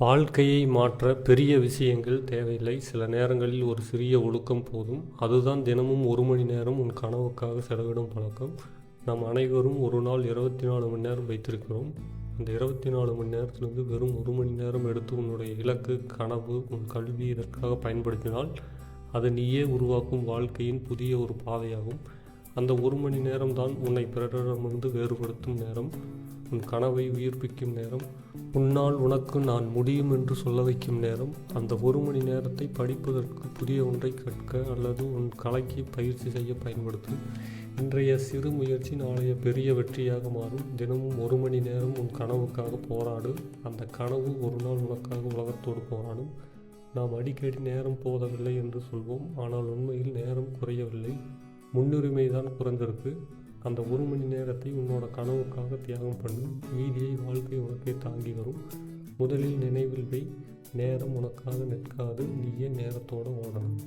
வாழ்க்கையை மாற்ற பெரிய விஷயங்கள் தேவையில்லை. சில நேரங்களில் ஒரு சிறிய ஒழுக்கம் போதும். அதுதான் தினமும் ஒரு மணி நேரம் உன் கனவுக்காக செலவிடும் பழக்கம். நாம் அனைவரும் ஒரு நாள் இருபத்தி நாலு மணி நேரம் வைத்திருக்கிறோம். அந்த இருபத்தி நாலு மணி நேரத்திலிருந்து வெறும் ஒரு மணி நேரம் எடுத்து உன்னுடைய இலக்கு கனவு உன் கல்வி இதற்காக பயன்படுத்தினால் அது நீயே உருவாக்கும் வாழ்க்கையின் புதிய ஒரு பாதையாகும். அந்த ஒரு மணி நேரம் தான் உன்னை பிறரிடமிருந்து வேறுபடுத்தும் நேரம். உன் கனவை உயிர்ப்பிக்கும் நேரம் உன்னால் உனக்கு நான் முடியும் என்று சொல்ல வைக்கும் நேரம் அந்த ஒரு மணி நேரத்தை படிப்பதற்கு புதிய ஒன்றை கற்க அல்லது உன் கலைக்கு பயிற்சி செய்ய பயன்படுத்து. இன்றைய சிறு முயற்சி நாளைய பெரிய வெற்றியாக மாறும். தினமும் ஒரு மணி நேரம் உன் கனவுக்காக போராடு. அந்த கனவு ஒரு நாள் உனக்காக உலகத்தோடு போராடும். நாம் அடிக்கடி நேரம் போதவில்லை என்று சொல்வோம். ஆனால் உண்மையில் நேரம் குறையவில்லை. முன்னுரிமை தான் குறைந்திருக்கு. அந்த ஒரு மணி நேரத்தை உன்னோட கனவுக்காக தியாகம் பண்ணு மீதியை வாழ்க்கை உனக்கே தாங்கி வரும். முதலில் நினைவில் வை. நேரம் உனக்காக நிற்காது. நீயே நேரத்தோடு ஓடணும்.